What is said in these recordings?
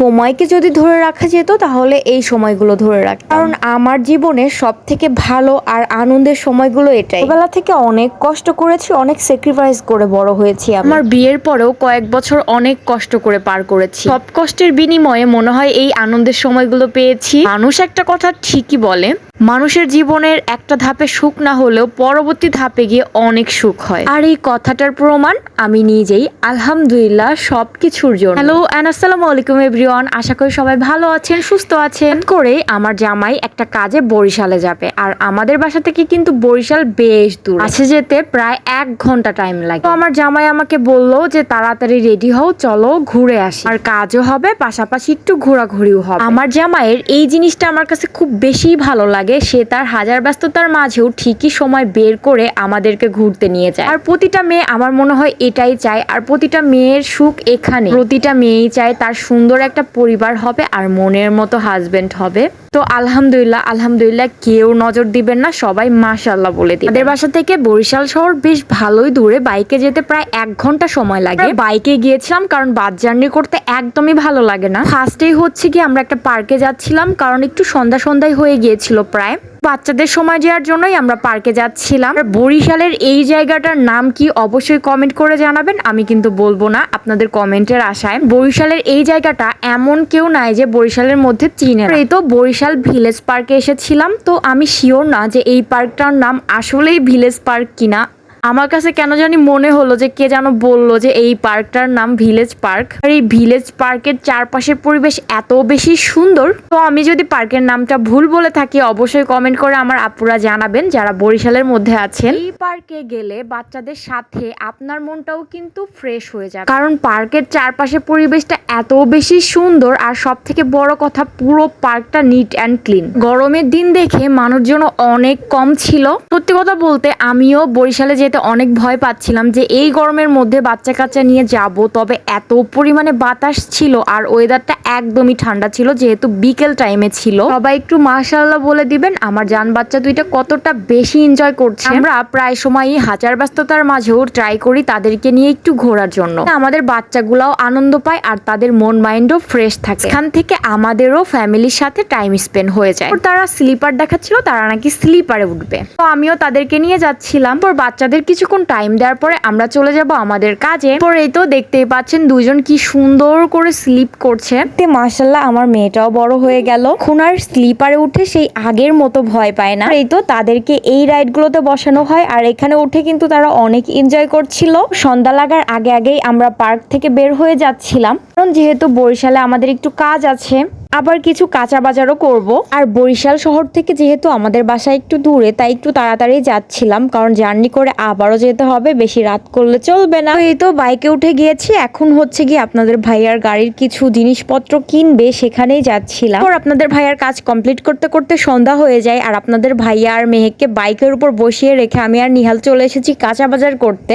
সময়কে যদি ধরে রাখা যেত তাহলে এই সময়গুলো ধরে রাখ কারণ আমার জীবনে সব থেকে ভালো আর আনন্দের সময়গুলো এটাই। বেলা থেকে অনেক কষ্ট করেছি অনেক স্যাক্রিফাইস করে বড় হয়েছি আমার বিয়ের পরেও কয়েক বছর অনেক কষ্ট করে পার করেছি। সব কষ্টের বিনিময়ে মনে হয় এই আনন্দের সময়গুলো পেয়েছি। মানুষ একটা কথা ঠিকই বলে মানুষের জীবনের একটা ধাপে সুখ না হলেও পরবর্তী ধাপে গিয়ে অনেক সুখ হয়। আর এই কথাটার প্রমাণ আমি নিজেই আলহামদুলিল্লাহ সবকিছুর জন্য। হ্যালো অ্যান্ড আসসালামু আলাইকুম এভরিওয়ান, আশা করি সবাই ভালো আছেন, সুস্থ আছেন। করে আমার জামাই একটা কাজে বরিশালে যাবে, আর আমাদের বাসা থেকে কিন্তু বরিশাল বেশ দূর। আছে যেতে প্রায় এক ঘণ্টা টাইম লাগে। আমার জামাই আমাকে বলল যে, তাড়াতাড়ি রেডি হও, চলো ঘুরে আসি। আর কাজও হবে, পাশাপাশি একটু ঘোরাঘুরিও হবে। আমার জামাইয়ের এই জিনিসটা আমার কাছে খুব বেশি ভালো লাগে, সে তার হাজার ব্যস্ততার মাঝেও ঠিকই সময় বের করে আমাদেরকে ঘুরতে নিয়ে যায়। আর প্রতিটা মেয়ে আমার মনে হয় এটাই চায়, আর প্রতিটা মেয়ের সুখ এখানে প্রতিটা মেয়েই চায় তার সুন্দর একটা পরিবার হবে আর মনের মতো হাজব্যান্ড হবে। তো আলহামদুলিল্লাহ আলহামদুলিল্লাহ কেউ নজর দিবেন না, সবাই মাশাল্লাহ বলে দিবেন। আমাদের বাসা থেকে বরিশাল শহর বেশ ভালোই দূরে, বাইকে যেতে প্রায় এক ঘণ্টা সময় লাগে। বাইকে গিয়েছিলাম কারণ বাস জার্নি করতে একদমই ভালো লাগে না। ফার্স্টেই হচ্ছে কি, আমরা একটা পার্কে যাচ্ছিলাম কারণ একটু সন্ধ্যা সন্ধ্যায় হয়ে গিয়েছিল প্রায়। বাচ্চাদের সময় যাওয়ার জন্যই আমরা পার্কে যাচ্ছিলাম। বরিশালের এই জায়গাটার নাম কি অবশ্যই কমেন্ট করে জানাবেন, আমি কিন্তু বলব না, আপনাদের কমেন্টের আশায়। বরিশালের এই জায়গাটা এমন কেউ নাই যে বরিশালের মধ্যে চিনে এই তো বরিশাল ভিলেজ পার্কে এসেছিলাম, তো আমি শিওর না যে এই পার্কটার নাম আসলেই ভিলেজ পার্ক কিনা। আমার কাছে কেন জানি মনে হলো যে কে যেন বলল যে এই পার্কটার নাম ভিলেজ পার্ক। আর এই ভিলেজ পার্কের চারপাশের পরিবেশ এত বেশি সুন্দর। তো আমি যদি পার্কের নামটা ভুল বলে থাকি অবশ্যই কমেন্ট করে আমার আপুরা জানাবেন যারা বরিশালের মধ্যে আছেন। এই পার্কে গেলে বাচ্চাদের সাথে আপনার মনটাও কিন্তু ফ্রেশ হয়ে যাবে। কারণ পার্কের চারপাশের পরিবেশটা এত বেশি সুন্দর আর সব থেকে বড় কথা পুরো পার্কটা নিট অ্যান্ড ক্লিন গরমের দিন দেখে মানুষজন অনেক কম ছিল। সত্যি কথা বলতে আমিও বরিশালে যেতে অনেক ভয় পাচ্ছিলাম যে এই গরমের মধ্যে বাচ্চা কাচ্চা নিয়ে যাব, তবে এত পরিমাণে বাতাস ছিল আর ওয়েদারটা একদমই ঠান্ডা ছিল যেহেতু বিকেল টাইমে ছিল। সবাই একটু মাশাল্লাহ বলে দিবেন, আমার জান বাচ্চা দুইটা কতটা বেশি এনজয় করছে। আমরা প্রায় সময়ই হাজার ব্যস্ততার মাঝেও ট্রাই করি তাদেরকে নিয়ে একটু ঘোরার জন্য। আমাদের বাচ্চাগুলাও আনন্দ পায় আর তাদের মন মাইন্ডও ফ্রেশ থাকে। এখান থেকে আমাদেরও ফ্যামিলির সাথে টাইম স্পেন্ড হয়ে যায়। তারা স্লিপার দেখাচ্ছিল, তারা নাকি স্লিপারে উঠবে। তো আমিও তাদেরকে নিয়ে যাচ্ছিলাম। পর বাচ্চাদের কিছুক্ষণ টাইম দেওয়ার পরে আমরা চলে যাব আমাদের কাজে। পরে তো দেখতেই পাচ্ছেন দুজন কি সুন্দর করে স্লিপ করছে। মাসাল্লাহ আমার মেয়েটাও বড় হয়ে গেল। খুনার স্লিপারে উঠে সেই আগের মতো ভয় পায় না। এই তো তাদেরকে এই রাইডগুলোতে বসানো হয়, আর এখানে উঠে কিন্তু তারা অনেক এনজয় করছিল। সন্ধ্যা লাগার আগে আগেই আমরা পার্ক থেকে বের হয়ে যাচ্ছিলাম। কারণ যেহেতু বরিশালে আমাদের একটু কাজ আছে আবার কিছু কাঁচা বাজারও করব। আর বরিশাল শহর থেকে যেহেতু আমাদের বাসা একটু দূরে, তাই একটু তাড়াতাড়ি যাচ্ছিলাম, কারণ জার্নি করে আবারও যেতে হবে, বেশি রাত করলে চলবে না। এই তো বাইকে উঠে গিয়েছি, এখন হচ্ছে গিয়ে আপনাদের ভাইয়ার গাড়ির কিছু জিনিসপত্র কিনবে, সেখানেই যাচ্ছিলাম। আর আপনাদের ভাইয়ার কাজ কমপ্লিট করতে করতে সন্ধ্যা হয়ে যায়, আর আপনাদের ভাইয়া আর মেহেককে বাইকের উপর বসিয়ে রেখে আমি আর নিহাল চলে এসেছি কাঁচা বাজার করতে।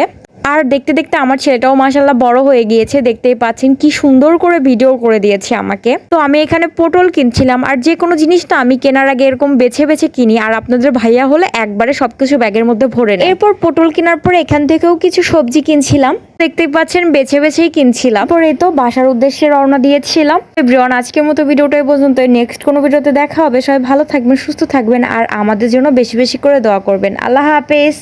আর দেখতে দেখতে আমার ছেলেটাও মাসাল্লাহ বড় হয়ে গিয়েছে, দেখতেই পাচ্ছেন কি সুন্দর করে ভিডিও করে দিয়েছে আমাকে। তো আমি এখানে পটল কিনছিলাম, আর যে কোনো জিনিস তো আমি কেনার আগে এরকম বেছে বেছে কিনি, আর আপনাদের ভাইয়া হলে একবারে সবকিছু ব্যাগের মধ্যে ভরে নেয়। এরপর পটল কেনার পরে এখান থেকেও কিছু সবজি কিনছিলাম, দেখতেই পাচ্ছেন বেছে বেছেই কিনছিলাম। পরে তো বাসার উদ্দেশ্যে রওনা দিয়েছিলাম। এভরিওয়ান আজকের মতো ভিডিওটা এই পর্যন্ত নেক্সট কোনো ভিডিওতে দেখা হবে। সবাই ভালো থাকবেন, সুস্থ থাকবেন, আর আমাদের জন্য বেশি বেশি করে দোয়া করবেন। আল্লাহ হাফেজ।